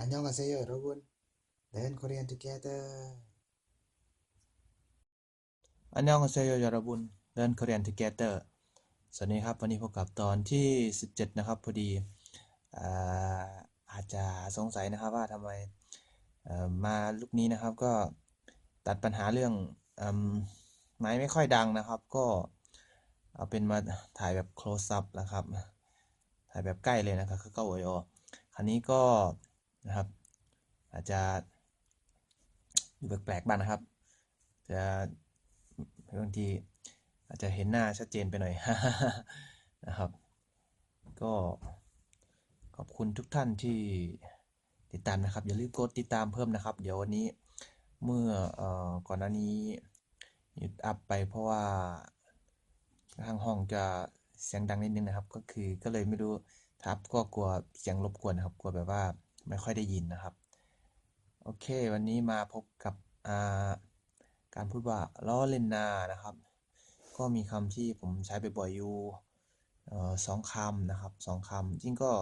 อันยองกันเซโยทุกคน Learn Korean together อันยองกันเซโยยารบุน Learn Korean together สวัสดีครับ วันนี้พบกับตอนที่ 17 นะครับ พอดีอาจจะสงสัยนะครับว่าทำไมมาลุกนี้นะครับก็ตัดปัญหาเรื่องไม้ไม่ค่อยดังนะครับ ก็เอาเป็นมาถ่ายแบบ close up นะครับ ถ่ายแบบใกล้เลยนะครับก็เก้าโอยอคันนี้ก็ นะครับ อาจจะดูแปลกๆบ้างนะครับ จะบางทีอาจจะเห็นหน้าชัดเจนไปหน่อยนะครับ ก็ขอบคุณทุกท่านที่ติดตามนะครับ อย่าลืมกดติดตามเพิ่มนะครับ เดี๋ยววันนี้เมื่อเออก่อนหน้านี้หยุดอัพไปเพราะว่าข้างห้องจะเสียงดังนิดนึงนะครับ ก็คือก็เลยไม่รู้ทับก็กลัวเสียงรบกวนนะครับ กลัวแบบว่า ไม่ค่อยได้ยินนะครับ โอเค วันนี้มาพบกับาการพูดว่าล้อเล่นนานะครับ ก็มีคำที่ผมใช้บ่อยๆอยู่สองคำนะครับสองคำจริงก็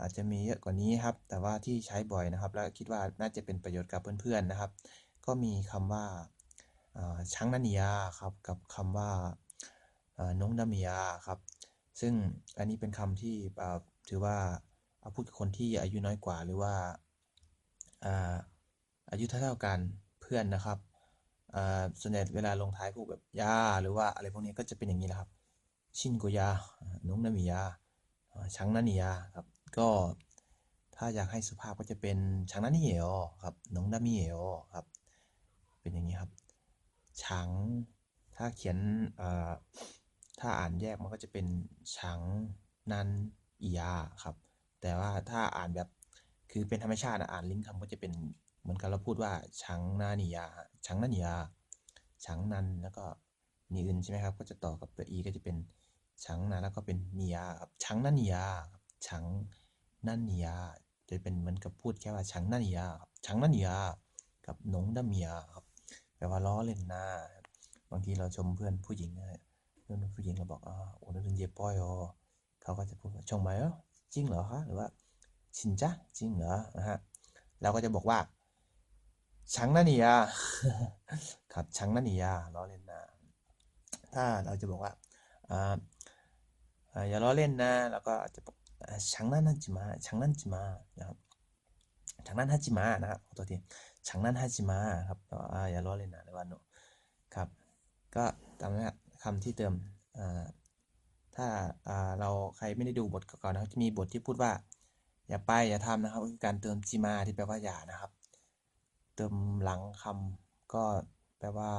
อาจจะมีเยอะกว่านี้ครับ แต่ว่าที่ใช้บ่อยนะครับ แล้วคิดว่าน่าจะเป็นประโยชน์กับเพื่อนๆนะครับ ก็มีคำว่าาช้างนันยาครับกับคำว่าานงนามิยาครับ ซึ่งอันนี้เป็นคำที่ถือว่า เอาพูดกับคนที่อายุน้อยกว่าหรือว่าอาอายุเท่าๆกันเพื่อนนะครับส่วนใหญ่เวลาลงท้ายพวกแบบยาหรือว่าอะไรพวกนี้ก็จะเป็นอย่างนี้แหละครับ ชินโกยาอ่านงนามิยาอ่าชังนันนิยาครับก็ถ้าอยากให้สุภาพก็จะเป็นชังนันิเอโอครับนงนามิเอโอครับ เป็นอย่างนี้ครับชังถ้าเขียนถ้าอ่านแยกมันก็จะเป็นชังนันอียาครับ แต่ว่าถ้าอ่านแบบคือเป็นธรรมชาติอ่านลิงก์คำก็จะเป็นเหมือนกับเราพูดว่าชังนานิยาชังนานิยาชังนันแล้วก็นีอื่นใช่ไหมครับ ก็จะต่อกับตัวอีก็จะเป็นชังนาแล้วก็เป็นนิยาครับชังนานิยาครับชังนันนิยาจะเป็นเหมือนกับพูดแค่ว่าชังนานิยาครับชังนานิยากับหนงดัมเมียครับแปลว่าล้อเล่นหน้าบางทีเราชมเพื่อนผู้หญิงนะเพื่อนผู้หญิงเราบอกอ่าโอ้นั่นเย็บป้อยอ๋อเขาก็จะพูดว่าชงไหมอ๋อ จริงเหรอคะหรือว่าชินจ้ะจริงเหรอนะฮะเราก็จะบอกว่าชังนานิยาครับชังนานิยาล้อเล่นน้าถ้าเราจะบอกว่าอ่าอย่าล้อเล่นนะแล้วก็จะบอกชังนั่นฮัจิมาชังนั่นจิมานะครับชังนั่นฮัจิมานะครับขอโทษทีชังนั่นฮัจิมาครับอ่าอย่าล้อเล่นนะหรือว่าโนครับ ก็ตามนั้ครับคำที่เติมอ่า ถ้าเราใครไม่ได้ดูบทเก่าๆนะครับจะมีบทที่พูดว่า อย่าไปอย่าทำนะครับคือการเติมจิมาที่แปลว่าอย่านะครับ เติมหลังคำก็แปลว่า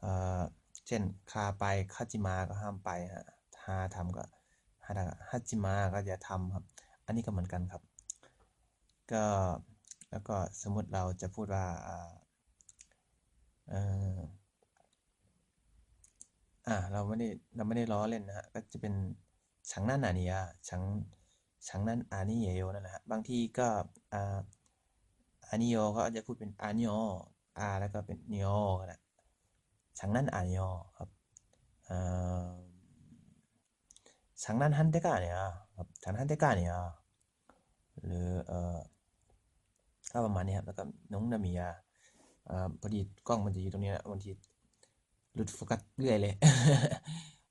เเช่นคาไปคาจิมาก็ห้ามไปฮะฮาทำก็ฮาฮาจิมาก็อย่าทำครับ อันนี้ก็เหมือนกันครับ ก็แล้วก็สมมุติเราจะพูดว่าอ่าเอ่อ อ่า เราไม่ได้เราไม่ได้ล้อเล่นนะฮะก็จะเป็นชังนั่นอานิยาชังชังนั่นอานิเยโยนั่นแหละฮะบางที่ก็อ่าอานิโยเขาอาจจะพูดเป็นอานิโยอาแล้วก็เป็นนิโยก็ได้ชังนั้นอานิโยครับอ่อชังนั้นฮันเตกาเนี่ยครับชังนั้นฮันเตกาเนี่ยหรือเอ่อก็ประมาณนี้ครับแล้วก็น้องนามิยาอ่าพอดีกล้องมันจะอยู่ตรงนี้นะบางที หลุดโฟกัสเรื่อยเลย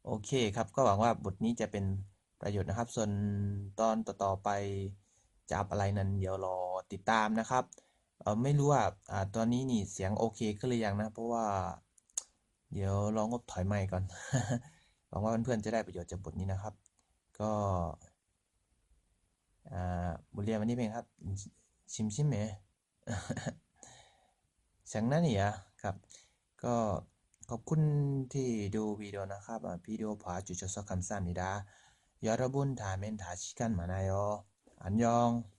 โอเคครับ ก็หวังว่าบทนี้จะเป็นประโยชน์นะครับ ส่วนตอนต่อๆไปจะอัพอะไรนั้น เดี๋ยวรอติดตามนะครับเออไม่รู้ว่าอ่าตอนนี้นี่เสียงโอเคขึ้นหรือยังนะ เพราะว่า เดี๋ยวลองงบถอยไมค์ก่อน หวังว่าเพื่อนๆจะได้ประโยชน์จากบทนี้นะครับ ก็อ่าบทเรียนวันนี้เป็นครับ ชิมชิมเมสังนั่นนี่อครับ ก็ 거쿤 티료 비료나카 비료 봐주셔서 감사합니다. 여러분 다음엔 다 시간 많아요. 안녕.